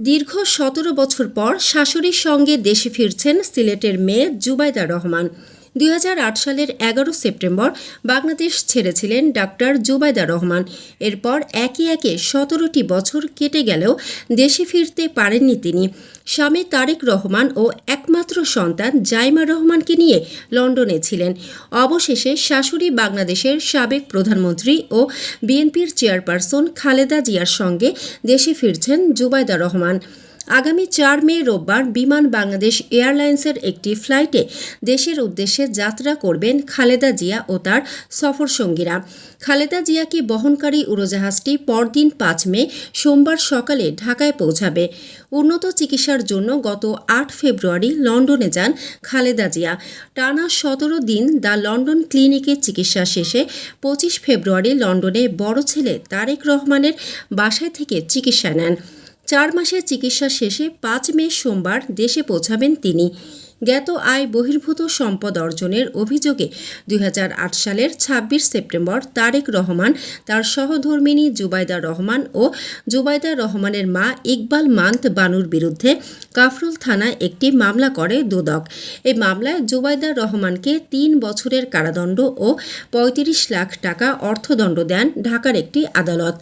দীর্ঘ সতেরো বছর পর শাশুড়ির সঙ্গে দেশে ফিরছেন সিলেটের মেয়ে জুবাইদা রহমান। দুই হাজার আট সালের এগারো সেপ্টেম্বর বাংলাদেশ ছেড়েছিলেন ডাক্তার জুবাইদা রহমান। এরপর একে একে সতেরোটি বছর কেটে গেলেও দেশে ফিরতে পারেননি তিনি। স্বামী তারেক রহমান ও একমাত্র সন্তান জাইমা রহমানকে নিয়ে লন্ডনে ছিলেন। অবশেষে শাশুড়ি বাংলাদেশের সাবেক প্রধানমন্ত্রী ও বিএনপির চেয়ারপারসন খালেদা জিয়ার সঙ্গে দেশে ফিরছেন জুবাইদা রহমান। আগামী চার মে রোববার বিমান বাংলাদেশ এয়ারলাইন্সের একটি ফ্লাইটে দেশের উদ্দেশ্যে যাত্রা করবেন খালেদা জিয়া ও তার সফরসঙ্গীরা। খালেদা জিয়াকে বহনকারী উড়োজাহাজটি পরদিন পাঁচ মে সোমবার সকালে ঢাকায় পৌঁছাবে। উন্নত চিকিৎসার জন্য গত আট ফেব্রুয়ারি লন্ডনে যান খালেদা জিয়া। টানা সতেরো দিন দ্য লন্ডন ক্লিনিকে চিকিৎসা শেষে পঁচিশ ফেব্রুয়ারি লন্ডনে বড় ছেলে তারেক রহমানের বাসায় থেকে চিকিৎসা নেন। চার মাসের চিকিৎসা শেষে পাঁচ মে সোমবার দেশে পৌঁছাবেন তিনি। জ্ঞাত আয় বহির্ভূত সম্পদ অর্জনের অভিযোগে দুই হাজার আট সালের ২৬ সেপ্টেম্বর তারেক রহমান, তার সহধর্মিণী জুবাইদা রহমান ও জুবাইদা রহমানের মা ইকবাল মান্ত বানুর বিরুদ্ধে কাফরুল থানায় একটি মামলা করে দুদক। এই মামলায় জুবাইদা রহমানকে তিন বছরের কারাদণ্ড ও পঁয়ত্রিশ লাখ টাকা অর্থদণ্ড দেন ঢাকার একটি আদালত।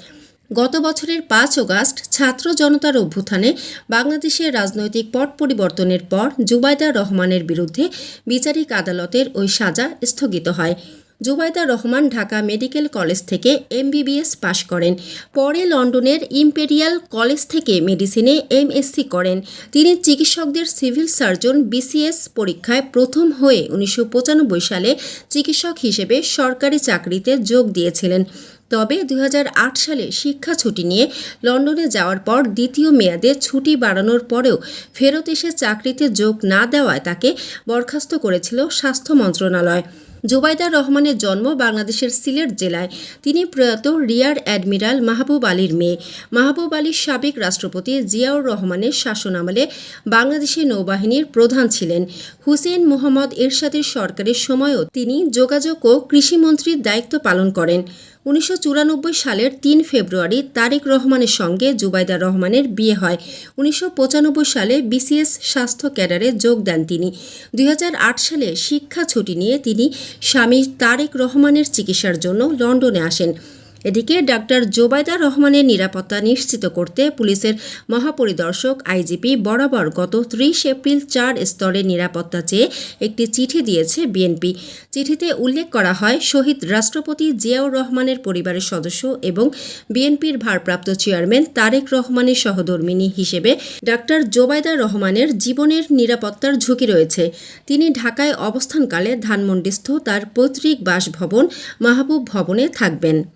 গত বছরের পাঁচ অগাস্ট ছাত্র জনতার অভ্যুত্থানে বাংলাদেশের রাজনৈতিক পট পরিবর্তনের পর জুবাইদা রহমানের বিরুদ্ধে বিচারিক আদালতের ওই সাজা স্থগিত হয়। জুবাইদা রহমান ঢাকা মেডিকেল কলেজ থেকে এমবিবিএস পাশ করেন। পরে লন্ডনের ইম্পেরিয়াল কলেজ থেকে মেডিসিনে এমএসসি করেন। তিনি চিকিৎসকদের সিভিল সার্জন বিসিএস পরীক্ষায় প্রথম হয়ে উনিশশো পঁচানব্বই সালে চিকিৎসক হিসেবে সরকারি চাকরিতে যোগ দিয়েছিলেন। তবে দুই হাজার আট সালে শিক্ষা ছুটি নিয়ে লন্ডনে যাওয়ার পর দ্বিতীয় মেয়াদে ছুটি বাড়ানোর পরেও ফেরত এসে চাকরিতে যোগ না দেওয়ায় তাকে বরখাস্ত করেছিল স্বাস্থ্য মন্ত্রণালয়। জুবাইদা রহমানের জন্ম বাংলাদেশের সিলেট জেলায়। তিনি প্রয়াত রিয়ার অ্যাডমিরাল মাহবুব আলীর মেয়ে। মাহবুব আলীর সাবেক রাষ্ট্রপতি জিয়াউর রহমানের শাসনামলে বাংলাদেশের নৌবাহিনীর প্রধান ছিলেন। হুসেন মোহাম্মদ এরশাদের সরকারের সময়ও তিনি যোগাযোগ ও কৃষিমন্ত্রীর দায়িত্ব পালন করেন। উনিশশো চুরানব্বই সালের তিন ফেব্রুয়ারি তারিক রহমানের সঙ্গে জুবাইদা রহমানের বিয়ে হয়। উনিশশো পঁচানব্বই সালে বিসিএস স্বাস্থ্য ক্যাডারে যোগ দেন তিনি। দুই হাজার আট সালে শিক্ষা ছুটি নিয়ে তিনি স্বামী তারেক রহমানের চিকিৎসার জন্য লন্ডনে আসেন। এদিকে ডাক্তার জোবাইদা রহমানের নিরাপত্তা নিশ্চিত করতে পুলিশের মহাপরিদর্শক আইজিপি বরাবর গত ত্রিশ এপ্রিল চার স্তরের নিরাপত্তা চেয়ে একটি চিঠি দিয়েছে বিএনপি। চিঠিতে উল্লেখ করা হয়, শহীদ রাষ্ট্রপতি জিয়াউর রহমানের পরিবারের সদস্য এবং বিএনপির ভারপ্রাপ্ত চেয়ারম্যান তারেক রহমানের সহধর্মিনী হিসেবে ডাক্তার জোবাইদা রহমানের জীবনের নিরাপত্তার ঝুঁকি রয়েছে। তিনি ঢাকায় অবস্থানকালে ধানমন্ডিস্থ তার পৈতৃক বাসভবন মাহবুব ভবনে থাকবেন।